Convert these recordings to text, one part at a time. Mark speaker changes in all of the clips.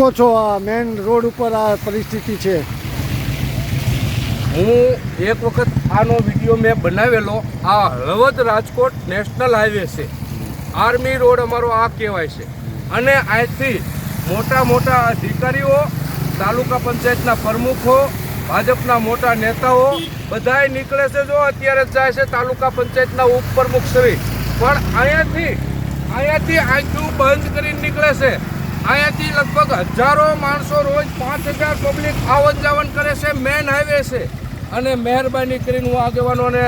Speaker 1: કહો છો, આ મેઇન રોડ ઉપર આ પરિસ્થિતિ છે.
Speaker 2: હું એક વખત આનો વીડિયો મેં બનાવેલો, આ હળવદ રાજકોટ નેશનલ હાઈવે છે. આર્મી રોડ અમારો આ કહેવાય છે. અને અહીંથી મોટા મોટા અધિકારીઓ, તાલુકા પંચાયતના પ્રમુખો, ભાજપના મોટા નેતાઓ બધાય નીકળે છે જો, અત્યારે જાય છે તાલુકા પંચાયતના ઉપપ્રમુખ શ્રી પણ અહીંયાથી અહીંયાથી આખું બંધ કરીને નીકળે છે. અહીંયાથી લગભગ હજારો માણસો રોજ પાંચ હજાર પબ્લિક આવન જાવન કરે છે, મેન હાઈવે છે. અને મહેરબાની કરીને હું આગેવાનોને,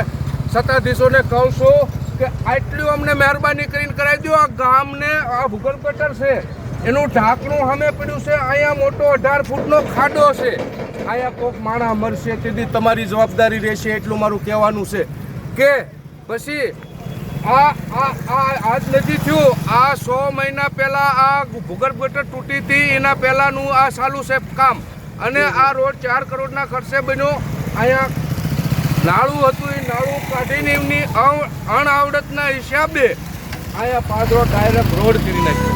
Speaker 2: સત્તાધીશોને કહું છું કે આટલું અમને મહેરબાની કરીને કરાવી દો. આ ગામને, આ ભૂગલ કટર છે, એનું ઢાંકણું સામે પડ્યું છે. અહીંયા મોટો અઢાર ફૂટનો ખાડો છે. અહીંયા કોક માણા મરશે, તેથી તમારી જવાબદારી રહેશે, એટલું મારું કહેવાનું છે કે, પછી આ આ આ આજ નથી થયું. આ સો મહિના પહેલા આ ભૂગર્ભ ગટર તૂટી હતી. એના પહેલાનું આ ચાલુ છે કામ. અને આ રોડ ચાર કરોડના ખર્ચે બન્યો. અહીંયા નાળું હતું. એ નાળું કાઢીને એમની અણ- અણઆવડતના હિસાબે અહીંયા પાદરો ડાયરેક્ટ રોડ કરી નાખ્યો.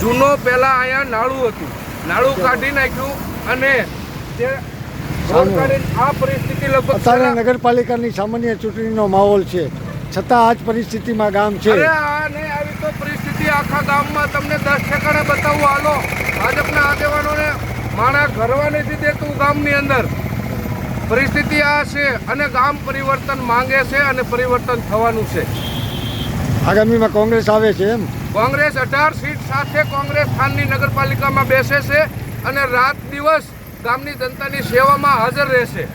Speaker 2: જૂનો પહેલાં અહીંયા નાળું હતું. નાળું કાઢી નાખ્યું અને તે આ પરિસ્થિતિ લગભગ
Speaker 1: નગરપાલિકાની સામાન્ય ચૂંટણીનો માહોલ છે. છતાં આજ પરિસ્થિતિમાં ગામ છે.
Speaker 2: અરે આ નહીં આવી તો પરિસ્થિતિ આખા ગામમાં. તમને દસ ઠેકાણે બતાવું હાલો. ભાજપના આગેવાનોને માણા ઘરવા નથી દેતું ગામની અંદર. પરિસ્થિતિ આ છે અને ગામ પરિવર્તન માંગે છે અને પરિવર્તન થવાનું છે.
Speaker 1: આગામીમાં કોંગ્રેસ આવે છે એમ?
Speaker 2: કોંગ્રેસ અઢાર સીટ સાથે કોંગ્રેસ ખાનની નગરપાલિકામાં બેસે છે અને રાત દિવસ ગામની જનતાની સેવામાં હાજર રહેશે.